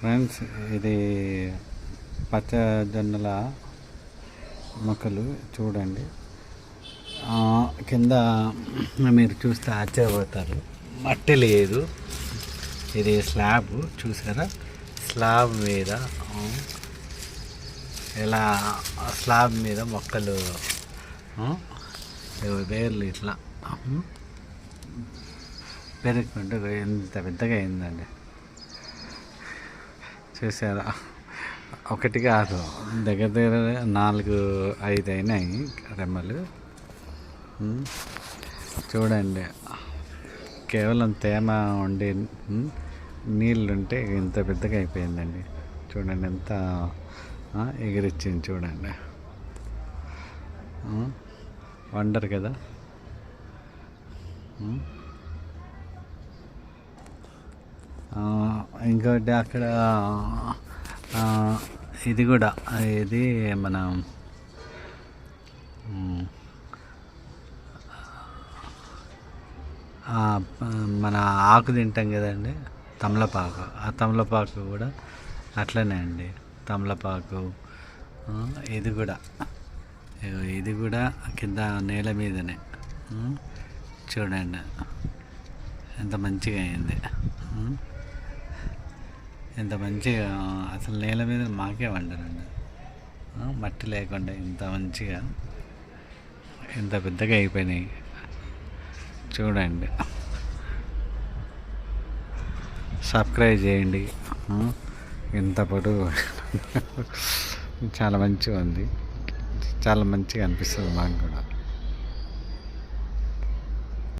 Friends ఇది పచ్చజొన్నల మొక్కలు చూడండి. కింద మీరు చూస్తే ఆశ్చర్యపోతారు. మట్టి లేదు. ఇది స్లాబ్ చూసారా? స్లాబ్ మీద ఇలా స్లాబ్ మీద మొక్కలు వేర్లు ఇట్లా పెరుగుకుంటే ఎంత పెద్దగా అయిందండి. చేశారా? ఒకటి కాదు. దగ్గర దగ్గర నాలుగు ఐదు అయినాయి రెమ్మలు. చూడండి. కేవలం తేమ ఉండి నీళ్ళుంటే ఇంత పెద్దగా అయిపోయిందండి. చూడండి ఎంత ఎగిరిచ్చింది చూడండి. వండర్ కదా? ఇంకోటి అక్కడ ఇది కూడా ఇది మన మన ఆకు తింటాం కదండి తమలపాకు. ఆ తమలపాకు కూడా అట్లనే అండి తమలపాకు ఇది కూడా ఇది కూడా కింద నేల మీదనే చూడండి ఎంత మంచిగా అయింది ఇంత మంచిగా అసలు నేల మీద మాకే వండరండి. మట్టి లేకుండా ఇంత మంచిగా ఇంత పెద్దగా అయిపోయినాయి. చూడండి. సబ్స్క్రైబ్ చేయండి. ఇంతపడు ఇంత పొడుగు చాలా మంచిగా ఉంది. చాలా మంచిగా అనిపిస్తుంది మాకు కూడా.